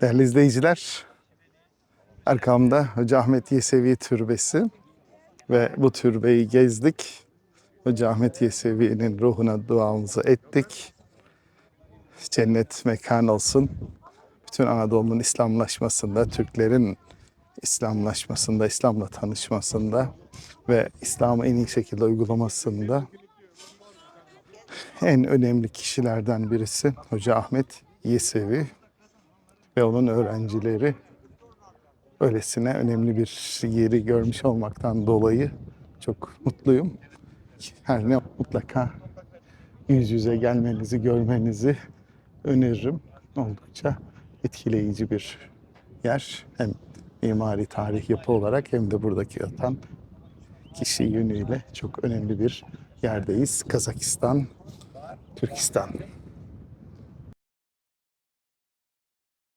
Değerli izleyiciler, arkamda Hoca Ahmet Yesevi Türbesi ve bu türbeyi gezdik. Hoca Ahmet Yesevi'nin ruhuna duamızı ettik. Cennet mekan olsun. Bütün Anadolu'nun İslamlaşmasında, Türklerin İslamlaşmasında, İslam'la tanışmasında ve İslam'ı en iyi şekilde uygulamasında en önemli kişilerden birisi Hoca Ahmet Yesevi ve onun öğrencileri öylesine önemli bir yeri görmüş olmaktan dolayı çok mutluyum. Her ne mutlaka yüz yüze gelmenizi, görmenizi öneririm. Oldukça etkileyici bir yer. Hem mimari tarih yapı olarak hem de buradaki yatan kişi yönüyle çok önemli bir yerdeyiz. Kazakistan, Türkistan.